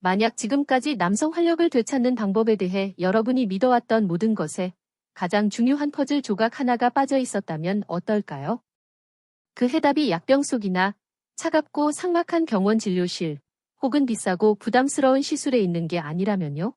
만약 지금까지 남성 활력을 되찾는 방법에 대해 여러분이 믿어왔던 모든 것에 가장 중요한 퍼즐 조각 하나가 빠져 있었다면 어떨까요? 그 해답이 약병 속이나 차갑고 삭막한 병원 진료실 혹은 비싸고 부담스러운 시술에 있는 게 아니라면요?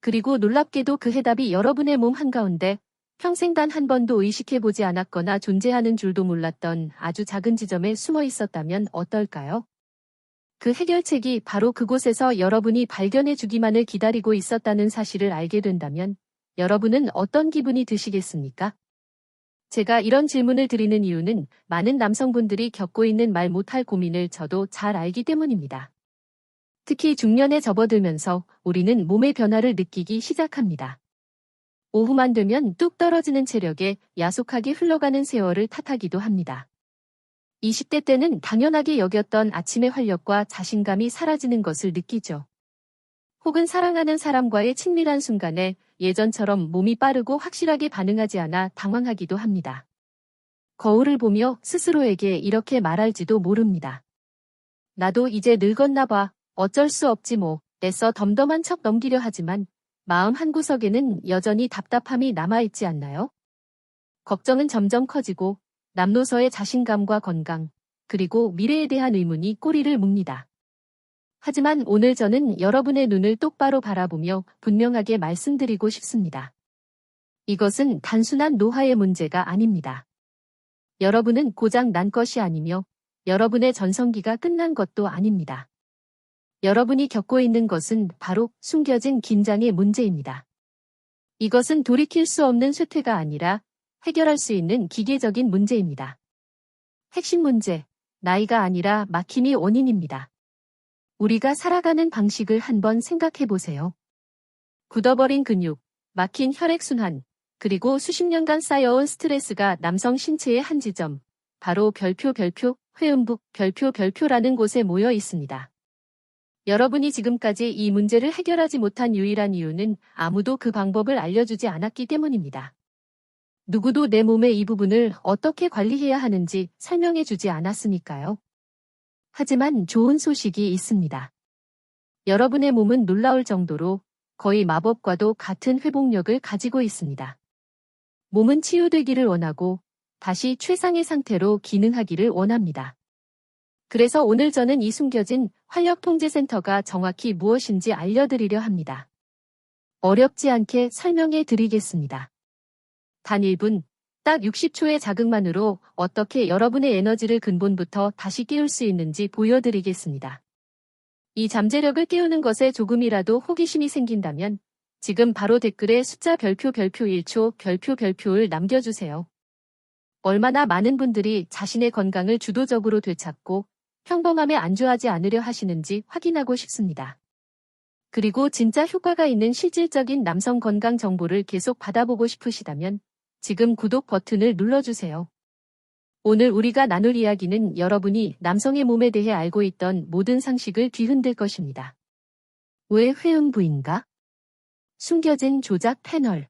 그리고 놀랍게도 그 해답이 여러분의 몸 한가운데 평생 단 한 번도 의식해보지 않았거나 존재하는 줄도 몰랐던 아주 작은 지점에 숨어 있었다면 어떨까요? 그 해결책이 바로 그곳에서 여러분이 발견해 주기만을 기다리고 있었다는 사실을 알게 된다면 여러분은 어떤 기분이 드시겠습니까? 제가 이런 질문을 드리는 이유는 많은 남성분들이 겪고 있는 말 못할 고민을 저도 잘 알기 때문입니다. 특히 중년에 접어들면서 우리는 몸의 변화를 느끼기 시작합니다. 오후만 되면 뚝 떨어지는 체력에 야속하게 흘러가는 세월을 탓하기도 합니다. 20대 때는 당연하게 여겼던 아침의 활력과 자신감이 사라지는 것을 느끼죠. 혹은 사랑하는 사람과의 친밀한 순간에 예전처럼 몸이 빠르고 확실하게 반응하지 않아 당황하기도 합니다. 거울을 보며 스스로에게 이렇게 말할지도 모릅니다. 나도 이제 늙었나 봐. 어쩔 수 없지 뭐. 애써 덤덤한 척 넘기려 하지만 마음 한구석에는 여전히 답답함이 남아있지 않나요? 걱정은 점점 커지고 남노서의 자신감과 건강, 그리고 미래에 대한 의문이 꼬리를 묵니다. 하지만 오늘 저는 여러분의 눈을 똑바로 바라보며 분명하게 말씀드리고 싶습니다. 이것은 단순한 노화의 문제가 아닙니다. 여러분은 고장 난 것이 아니며 여러분의 전성기가 끝난 것도 아닙니다. 여러분이 겪고 있는 것은 바로 숨겨진 긴장의 문제입니다. 이것은 돌이킬 수 없는 쇠퇴가 아니라 해결할 수 있는 기계적인 문제입니다. 핵심 문제, 나이가 아니라 막힘이 원인입니다. 우리가 살아가는 방식을 한번 생각해 보세요. 굳어버린 근육, 막힌 혈액순환, 그리고 수십 년간 쌓여온 스트레스가 남성 신체의 한 지점, 바로 별표 별표, 회음북 별표 별표라는 곳에 모여 있습니다. 여러분이 지금까지 이 문제를 해결하지 못한 유일한 이유는 아무도 그 방법을 알려주지 않았기 때문입니다. 누구도 내 몸의 이 부분을 어떻게 관리해야 하는지 설명해 주지 않았으니까요. 하지만 좋은 소식이 있습니다. 여러분의 몸은 놀라울 정도로 거의 마법과도 같은 회복력을 가지고 있습니다. 몸은 치유되기를 원하고 다시 최상의 상태로 기능하기를 원합니다. 그래서 오늘 저는 이 숨겨진 활력통제센터가 정확히 무엇인지 알려드리려 합니다. 어렵지 않게 설명해 드리겠습니다. 단 1분, 딱 60초의 자극만으로 어떻게 여러분의 에너지를 근본부터 다시 깨울 수 있는지 보여드리겠습니다. 이 잠재력을 깨우는 것에 조금이라도 호기심이 생긴다면 지금 바로 댓글에 숫자 별표 별표 1초 별표 별표를 남겨주세요. 얼마나 많은 분들이 자신의 건강을 주도적으로 되찾고 평범함에 안주하지 않으려 하시는지 확인하고 싶습니다. 그리고 진짜 효과가 있는 실질적인 남성 건강 정보를 계속 받아보고 싶으시다면 지금 구독 버튼을 눌러주세요. 오늘 우리가 나눌 이야기는 여러분이 남성의 몸에 대해 알고 있던 모든 상식을 뒤흔들 것입니다. 왜 회음부인가? 숨겨진 조작 패널.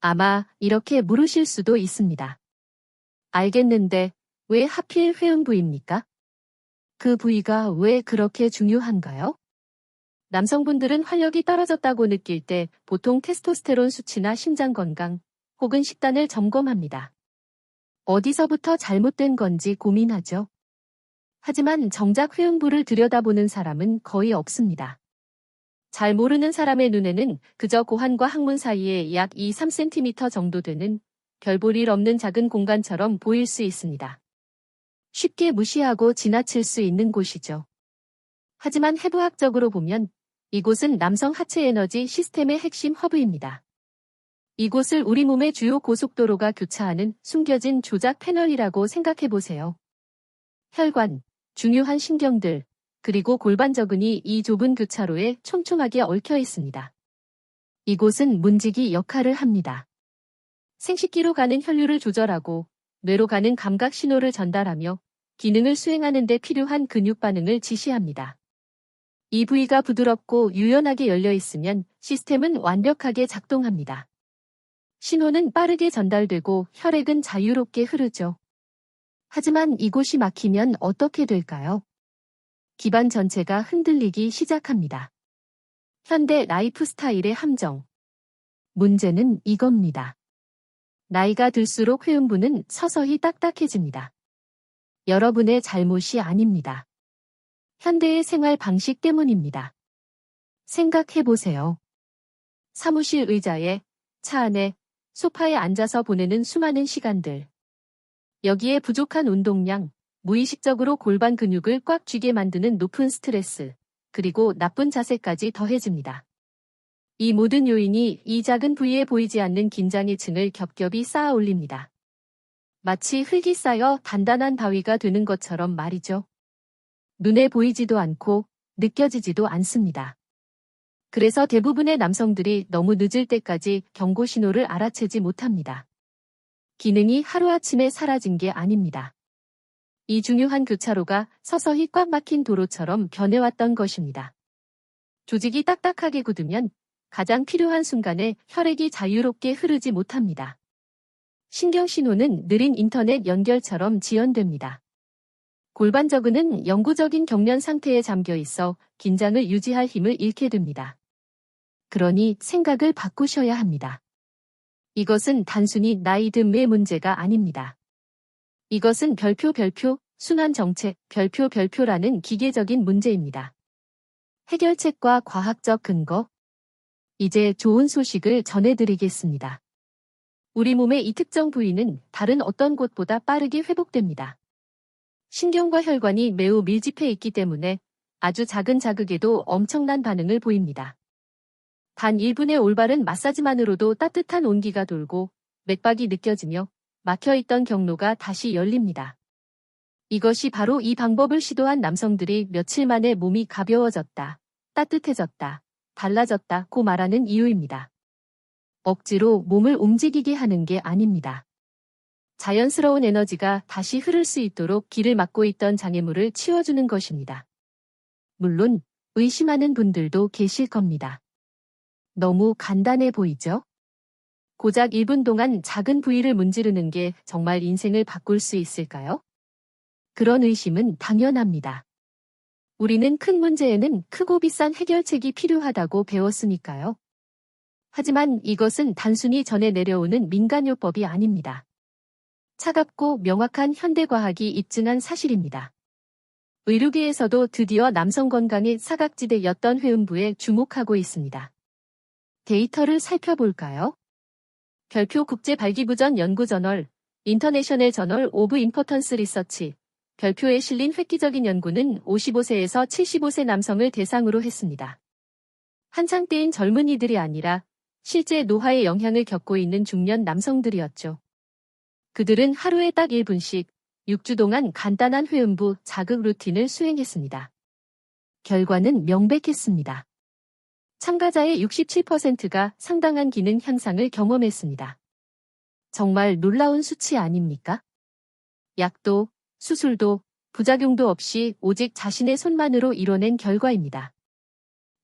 아마 이렇게 물으실 수도 있습니다. 알겠는데 왜 하필 회음부입니까? 그 부위가 왜 그렇게 중요한가요? 남성분들은 활력이 떨어졌다고 느낄 때 보통 테스토스테론 수치나 심장 건강 혹은 식단을 점검합니다. 어디서부터 잘못된 건지 고민하죠. 하지만 정작 회음부를 들여다보는 사람은 거의 없습니다. 잘 모르는 사람의 눈에는 그저 고환과 항문 사이에 약 2, 3cm 정도 되는 별볼일 없는 작은 공간처럼 보일 수 있습니다. 쉽게 무시하고 지나칠 수 있는 곳이죠. 하지만 해부학적으로 보면 이곳은 남성 하체 에너지 시스템의 핵심 허브입니다. 이곳을 우리 몸의 주요 고속도로가 교차하는 숨겨진 조작 패널이라고 생각해 보세요. 혈관, 중요한 신경들, 그리고 골반 저근이 이 좁은 교차로에 촘촘하게 얽혀 있습니다. 이곳은 문지기 역할을 합니다. 생식기로 가는 혈류를 조절하고 뇌로 가는 감각 신호를 전달하며 기능을 수행하는 데 필요한 근육 반응을 지시합니다. 이 부위가 부드럽고 유연하게 열려 있으면 시스템은 완벽하게 작동합니다. 신호는 빠르게 전달되고 혈액은 자유롭게 흐르죠. 하지만 이곳이 막히면 어떻게 될까요? 기반 전체가 흔들리기 시작합니다. 현대 라이프 스타일의 함정. 문제는 이겁니다. 나이가 들수록 회음부는 서서히 딱딱해집니다. 여러분의 잘못이 아닙니다. 현대의 생활 방식 때문입니다. 생각해 보세요. 사무실 의자에, 차 안에, 소파에 앉아서 보내는 수많은 시간들. 여기에 부족한 운동량, 무의식적으로 골반 근육을 꽉 쥐게 만드는 높은 스트레스, 그리고 나쁜 자세까지 더해집니다. 이 모든 요인이 이 작은 부위에 보이지 않는 긴장의 층을 겹겹이 쌓아 올립니다. 마치 흙이 쌓여 단단한 바위가 되는 것처럼 말이죠. 눈에 보이지도 않고 느껴지지도 않습니다. 그래서 대부분의 남성들이 너무 늦을 때까지 경고 신호를 알아채지 못합니다. 기능이 하루아침에 사라진 게 아닙니다. 이 중요한 교차로가 서서히 꽉 막힌 도로처럼 변해왔던 것입니다. 조직이 딱딱하게 굳으면 가장 필요한 순간에 혈액이 자유롭게 흐르지 못합니다. 신경신호는 느린 인터넷 연결처럼 지연됩니다. 골반 저근은 영구적인 경련 상태에 잠겨 있어 긴장을 유지할 힘을 잃게 됩니다. 그러니 생각을 바꾸셔야 합니다. 이것은 단순히 나이 듦의 문제가 아닙니다. 이것은 별표 별표, 순환 정책, 별표 별표라는 기계적인 문제입니다. 해결책과 과학적 근거. 이제 좋은 소식을 전해드리겠습니다. 우리 몸의 이 특정 부위는 다른 어떤 곳보다 빠르게 회복됩니다. 신경과 혈관이 매우 밀집해 있기 때문에 아주 작은 자극에도 엄청난 반응을 보입니다. 단 1분의 올바른 마사지만으로도 따뜻한 온기가 돌고 맥박이 느껴지며 막혀있던 경로가 다시 열립니다. 이것이 바로 이 방법을 시도한 남성들이 며칠 만에 몸이 가벼워졌다, 따뜻해졌다, 달라졌다고 말하는 이유입니다. 억지로 몸을 움직이게 하는 게 아닙니다. 자연스러운 에너지가 다시 흐를 수 있도록 길을 막고 있던 장애물을 치워주는 것입니다. 물론 의심하는 분들도 계실 겁니다. 너무 간단해 보이죠? 고작 1분 동안 작은 부위를 문지르는 게 정말 인생을 바꿀 수 있을까요? 그런 의심은 당연합니다. 우리는 큰 문제에는 크고 비싼 해결책이 필요하다고 배웠으니까요. 하지만 이것은 단순히 전해 내려오는 민간요법이 아닙니다. 차갑고 명확한 현대과학이 입증한 사실입니다. 의료계에서도 드디어 남성 건강의 사각지대였던 회음부에 주목하고 있습니다. 데이터를 살펴볼까요? 별표 국제 발기부전 연구 저널, 인터내셔널 저널 오브 임포턴스 리서치, 별표에 실린 획기적인 연구는 55세에서 75세 남성을 대상으로 했습니다. 한창 때인 젊은이들이 아니라 실제 노화의 영향을 겪고 있는 중년 남성들이었죠. 그들은 하루에 딱 1분씩 6주 동안 간단한 회음부 자극 루틴을 수행했습니다. 결과는 명백했습니다. 참가자의 67%가 상당한 기능 향상을 경험했습니다. 정말 놀라운 수치 아닙니까? 약도, 수술도, 부작용도 없이 오직 자신의 손만으로 이뤄낸 결과입니다.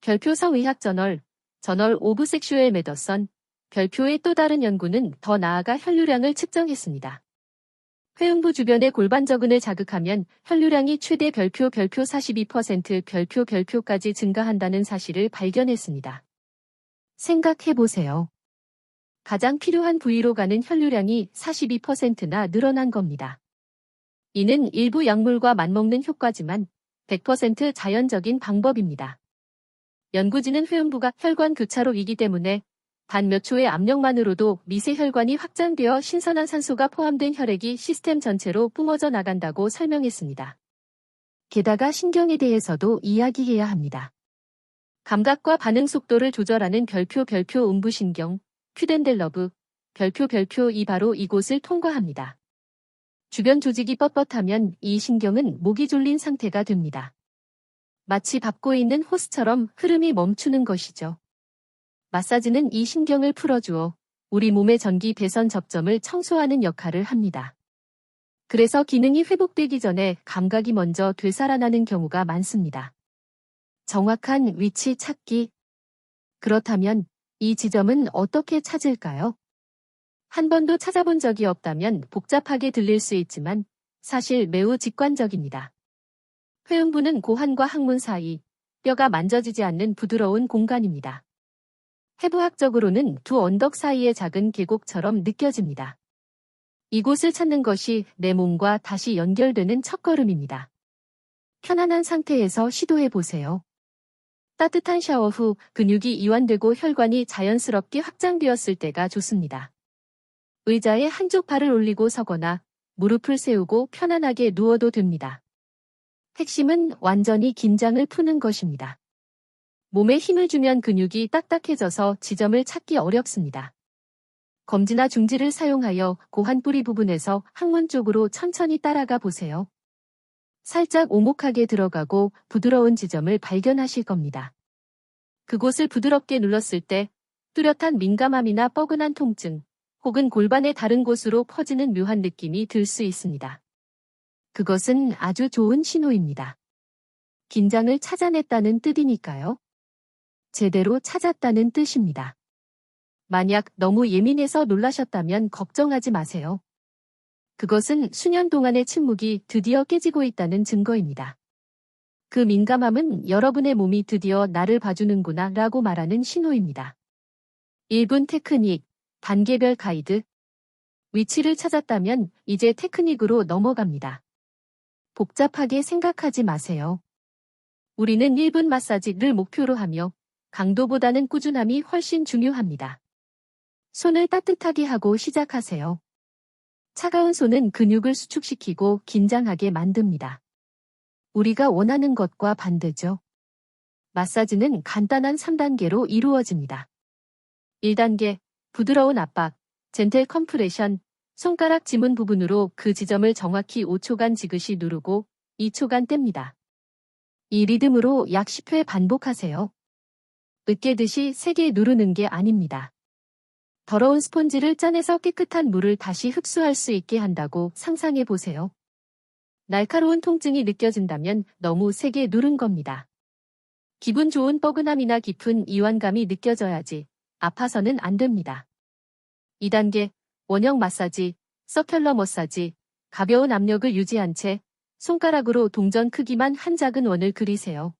별표 성 의학 저널, 저널 오브 섹슈얼 메더선, 별표의 또 다른 연구는 더 나아가 혈류량을 측정했습니다. 회음부 주변의 골반저근을 자극하면 혈류량이 최대 별표 별표 42% 별표 별표까지 증가한다는 사실을 발견했습니다. 생각해 보세요. 가장 필요한 부위로 가는 혈류량이 42%나 늘어난 겁니다. 이는 일부 약물과 맞먹는 효과지만 100% 자연적인 방법입니다. 연구진은 회음부가 혈관 교차로이기 때문에 단 몇 초의 압력만으로도 미세 혈관이 확장되어 신선한 산소가 포함된 혈액이 시스템 전체로 뿜어져 나간다고 설명했습니다. 게다가 신경에 대해서도 이야기해야 합니다. 감각과 반응 속도를 조절하는 별표 별표 음부신경, 큐덴델러브, 별표 별표 이 바로 이곳을 통과합니다. 주변 조직이 뻣뻣하면 이 신경은 목이 졸린 상태가 됩니다. 마치 밟고 있는 호스처럼 흐름이 멈추는 것이죠. 마사지는 이 신경을 풀어주어 우리 몸의 전기 배선 접점을 청소하는 역할을 합니다. 그래서 기능이 회복되기 전에 감각이 먼저 되살아나는 경우가 많습니다. 정확한 위치 찾기. 그렇다면 이 지점은 어떻게 찾을까요? 한 번도 찾아본 적이 없다면 복잡하게 들릴 수 있지만 사실 매우 직관적입니다. 회음부는 고환과 항문 사이, 뼈가 만져지지 않는 부드러운 공간입니다. 해부학적으로는 두 언덕 사이의 작은 계곡처럼 느껴집니다. 이곳을 찾는 것이 내 몸과 다시 연결되는 첫걸음입니다. 편안한 상태에서 시도해 보세요. 따뜻한 샤워 후 근육이 이완되고 혈관이 자연스럽게 확장되었을 때가 좋습니다. 의자에 한쪽 발을 올리고 서거나 무릎을 세우고 편안하게 누워도 됩니다. 핵심은 완전히 긴장을 푸는 것입니다. 몸에 힘을 주면 근육이 딱딱해져서 지점을 찾기 어렵습니다. 검지나 중지를 사용하여 고환 뿌리 부분에서 항문 쪽으로 천천히 따라가 보세요. 살짝 오목하게 들어가고 부드러운 지점을 발견하실 겁니다. 그곳을 부드럽게 눌렀을 때 뚜렷한 민감함이나 뻐근한 통증 혹은 골반의 다른 곳으로 퍼지는 묘한 느낌이 들 수 있습니다. 그것은 아주 좋은 신호입니다. 긴장을 찾아냈다는 뜻이니까요. 제대로 찾았다는 뜻입니다. 만약 너무 예민해서 놀라셨다면 걱정하지 마세요. 그것은 수년 동안의 침묵이 드디어 깨지고 있다는 증거입니다. 그 민감함은 여러분의 몸이 드디어 나를 봐주는구나 라고 말하는 신호입니다. 1분 테크닉, 단계별 가이드. 위치를 찾았다면 이제 테크닉으로 넘어갑니다. 복잡하게 생각하지 마세요. 우리는 1분 마사지를 목표로 하며 강도보다는 꾸준함이 훨씬 중요합니다. 손을 따뜻하게 하고 시작하세요. 차가운 손은 근육을 수축시키고 긴장하게 만듭니다. 우리가 원하는 것과 반대죠. 마사지는 간단한 3단계로 이루어집니다. 1단계, 부드러운 압박, 젠틀 컴프레션, 손가락 지문 부분으로 그 지점을 정확히 5초간 지그시 누르고 2초간 뗍니다. 이 리듬으로 약 10회 반복하세요. 으깨듯이 세게 누르는 게 아닙니다. 더러운 스폰지를 짜내서 깨끗한 물을 다시 흡수할 수 있게 한다고 상상해 보세요. 날카로운 통증이 느껴진다면 너무 세게 누른 겁니다. 기분 좋은 뻐근함이나 깊은 이완감이 느껴져야지 아파서는 안 됩니다. 2단계 원형 마사지, 서큘러 머사지, 가벼운 압력을 유지한 채 손가락으로 동전 크기만 한 작은 원을 그리세요.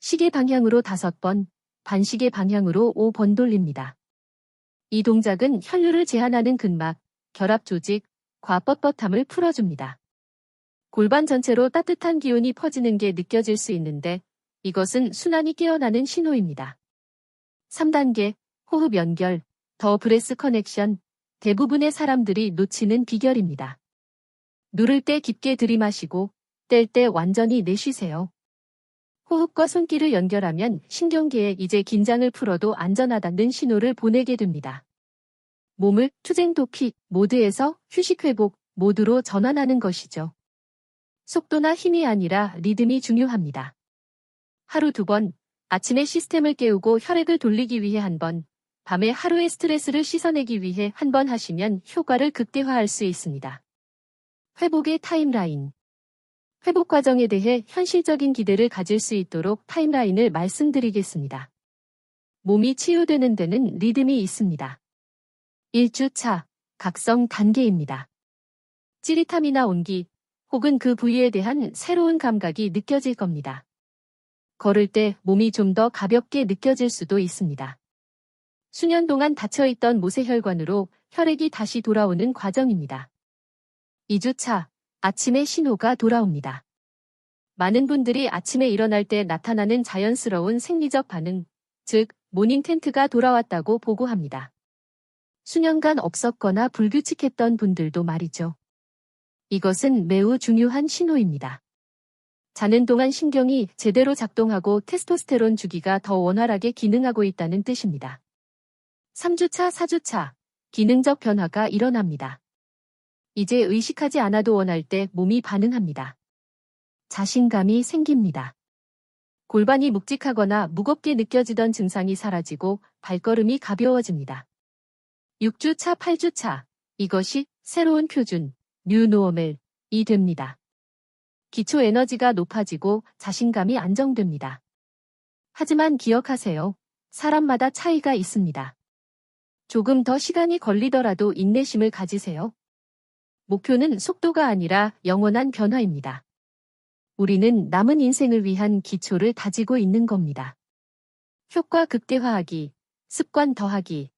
시계 방향으로 5번, 반시계 방향으로 5번 돌립니다. 이 동작은 혈류를 제한하는 근막, 결합 조직, 과뻣뻣함을 풀어줍니다. 골반 전체로 따뜻한 기운이 퍼지는 게 느껴질 수 있는데 이것은 순환이 깨어나는 신호입니다. 3단계 호흡 연결, 더 브레스 커넥션, 대부분의 사람들이 놓치는 비결입니다. 누를 때 깊게 들이마시고 뗄 때 완전히 내쉬세요. 호흡과 손길을 연결하면 신경계에 이제 긴장을 풀어도 안전하다는 신호를 보내게 됩니다. 몸을 투쟁 도피 모드에서 휴식 회복 모드로 전환하는 것이죠. 속도나 힘이 아니라 리듬이 중요합니다. 하루 두 번, 아침에 시스템을 깨우고 혈액을 돌리기 위해 한 번, 밤에 하루의 스트레스를 씻어내기 위해 한 번 하시면 효과를 극대화할 수 있습니다. 회복의 타임라인 회복 과정에 대해 현실적인 기대를 가질 수 있도록 타임라인을 말씀드리겠습니다. 몸이 치유되는 데는 리듬이 있습니다. 1주차 각성 단계입니다. 찌릿함이나 온기 혹은 그 부위에 대한 새로운 감각이 느껴질 겁니다. 걸을 때 몸이 좀 더 가볍게 느껴질 수도 있습니다. 수년 동안 닫혀있던 모세혈관으로 혈액이 다시 돌아오는 과정입니다. 2주차 아침의 신호가 돌아옵니다. 많은 분들이 아침에 일어날 때 나타나는 자연스러운 생리적 반응, 즉 모닝 텐트가 돌아왔다고 보고합니다. 수년간 없었거나 불규칙했던 분들도 말이죠. 이것은 매우 중요한 신호입니다. 자는 동안 신경이 제대로 작동하고 테스토스테론 주기가 더 원활하게 기능하고 있다는 뜻입니다. 3주차, 4주차, 기능적 변화가 일어납니다. 이제 의식하지 않아도 원할 때 몸이 반응합니다. 자신감이 생깁니다. 골반이 묵직하거나 무겁게 느껴지던 증상이 사라지고 발걸음이 가벼워집니다. 6주차, 8주차, 이것이 새로운 표준, 뉴노멀이 됩니다. 기초 에너지가 높아지고 자신감이 안정됩니다. 하지만 기억하세요. 사람마다 차이가 있습니다. 조금 더 시간이 걸리더라도 인내심을 가지세요. 목표는 속도가 아니라 영원한 변화입니다. 우리는 남은 인생을 위한 기초를 다지고 있는 겁니다. 효과 극대화하기, 습관 더하기.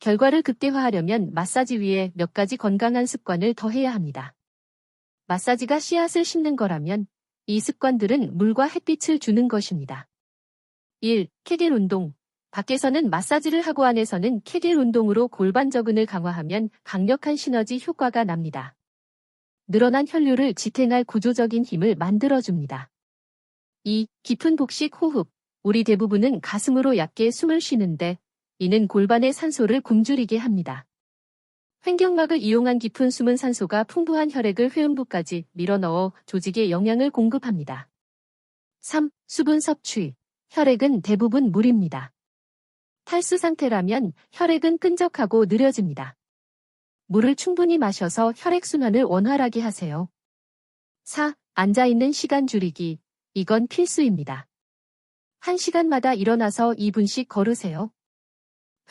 결과를 극대화하려면 마사지 위에 몇 가지 건강한 습관을 더해야 합니다. 마사지가 씨앗을 심는 거라면 이 습관들은 물과 햇빛을 주는 것입니다. 1. 케겔 운동. 밖에서는 마사지를 하고 안에서는 케겔 운동으로 골반 저근을 강화하면 강력한 시너지 효과가 납니다. 늘어난 혈류를 지탱할 구조적인 힘을 만들어줍니다. 2. 깊은 복식 호흡. 우리 대부분은 가슴으로 얕게 숨을 쉬는데 이는 골반의 산소를 굶주리게 합니다. 횡격막을 이용한 깊은 숨은 산소가 풍부한 혈액을 회음부까지 밀어넣어 조직에 영양을 공급합니다. 3. 수분 섭취. 혈액은 대부분 물입니다. 탈수 상태라면 혈액은 끈적하고 느려집니다. 물을 충분히 마셔서 혈액순환을 원활하게 하세요. 4. 앉아있는 시간 줄이기. 이건 필수입니다. 1시간마다 일어나서 2분씩 걸으세요.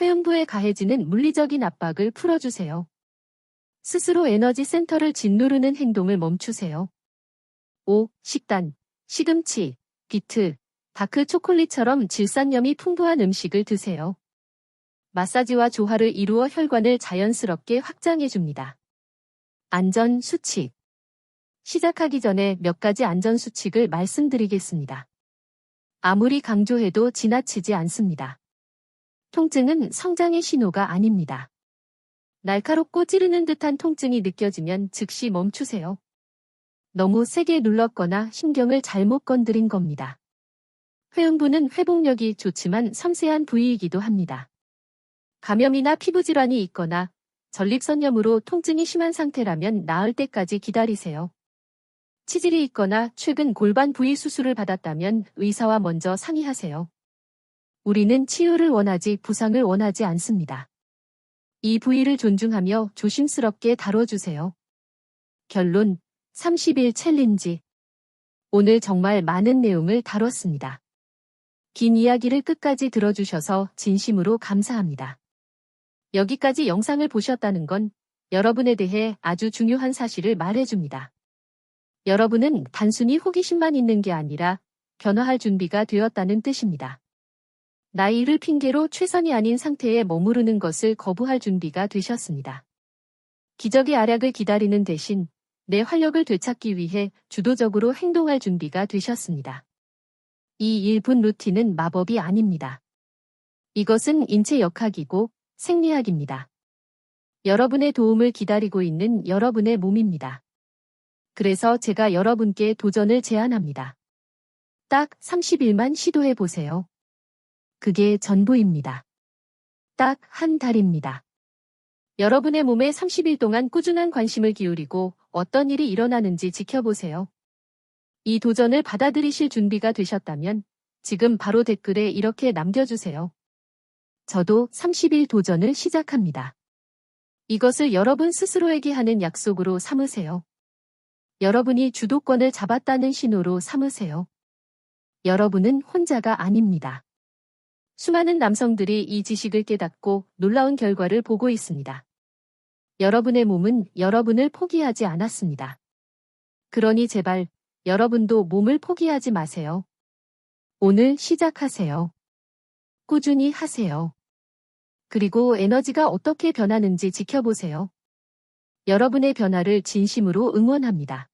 회음부에 가해지는 물리적인 압박을 풀어주세요. 스스로 에너지 센터를 짓누르는 행동을 멈추세요. 5. 식단. 시금치, 비트, 다크 초콜릿처럼 질산염이 풍부한 음식을 드세요. 마사지와 조화를 이루어 혈관을 자연스럽게 확장해줍니다. 안전 수칙. 시작하기 전에 몇 가지 안전 수칙을 말씀드리겠습니다. 아무리 강조해도 지나치지 않습니다. 통증은 성장의 신호가 아닙니다. 날카롭고 찌르는 듯한 통증이 느껴지면 즉시 멈추세요. 너무 세게 눌렀거나 신경을 잘못 건드린 겁니다. 회음부는 회복력이 좋지만 섬세한 부위이기도 합니다. 감염이나 피부질환이 있거나 전립선염으로 통증이 심한 상태라면 나을 때까지 기다리세요. 치질이 있거나 최근 골반 부위 수술을 받았다면 의사와 먼저 상의하세요. 우리는 치유를 원하지 부상을 원하지 않습니다. 이 부위를 존중하며 조심스럽게 다뤄주세요. 결론 30일 챌린지 오늘 정말 많은 내용을 다뤘습니다. 긴 이야기를 끝까지 들어주셔서 진심으로 감사합니다. 여기까지 영상을 보셨다는 건 여러분에 대해 아주 중요한 사실을 말해줍니다. 여러분은 단순히 호기심만 있는 게 아니라 변화할 준비가 되었다는 뜻입니다. 나이를 핑계로 최선이 아닌 상태에 머무르는 것을 거부할 준비가 되셨습니다. 기적의 아락을 기다리는 대신 내 활력을 되찾기 위해 주도적으로 행동할 준비가 되셨습니다. 이 1분 루틴은 마법이 아닙니다. 이것은 인체 역학이고 생리학입니다. 여러분의 도움을 기다리고 있는 여러분의 몸입니다. 그래서 제가 여러분께 도전을 제안합니다. 딱 30일만 시도해 보세요. 그게 전부입니다. 딱 한 달입니다. 여러분의 몸에 30일 동안 꾸준한 관심을 기울이고 어떤 일이 일어나는지 지켜보세요. 이 도전을 받아들이실 준비가 되셨다면 지금 바로 댓글에 이렇게 남겨주세요. 저도 30일 도전을 시작합니다. 이것을 여러분 스스로에게 하는 약속으로 삼으세요. 여러분이 주도권을 잡았다는 신호로 삼으세요. 여러분은 혼자가 아닙니다. 수많은 남성들이 이 지식을 깨닫고 놀라운 결과를 보고 있습니다. 여러분의 몸은 여러분을 포기하지 않았습니다. 그러니 제발 여러분도 몸을 포기하지 마세요. 오늘 시작하세요. 꾸준히 하세요. 그리고 에너지가 어떻게 변하는지 지켜보세요. 여러분의 변화를 진심으로 응원합니다.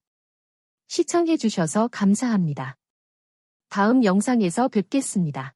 시청해주셔서 감사합니다. 다음 영상에서 뵙겠습니다.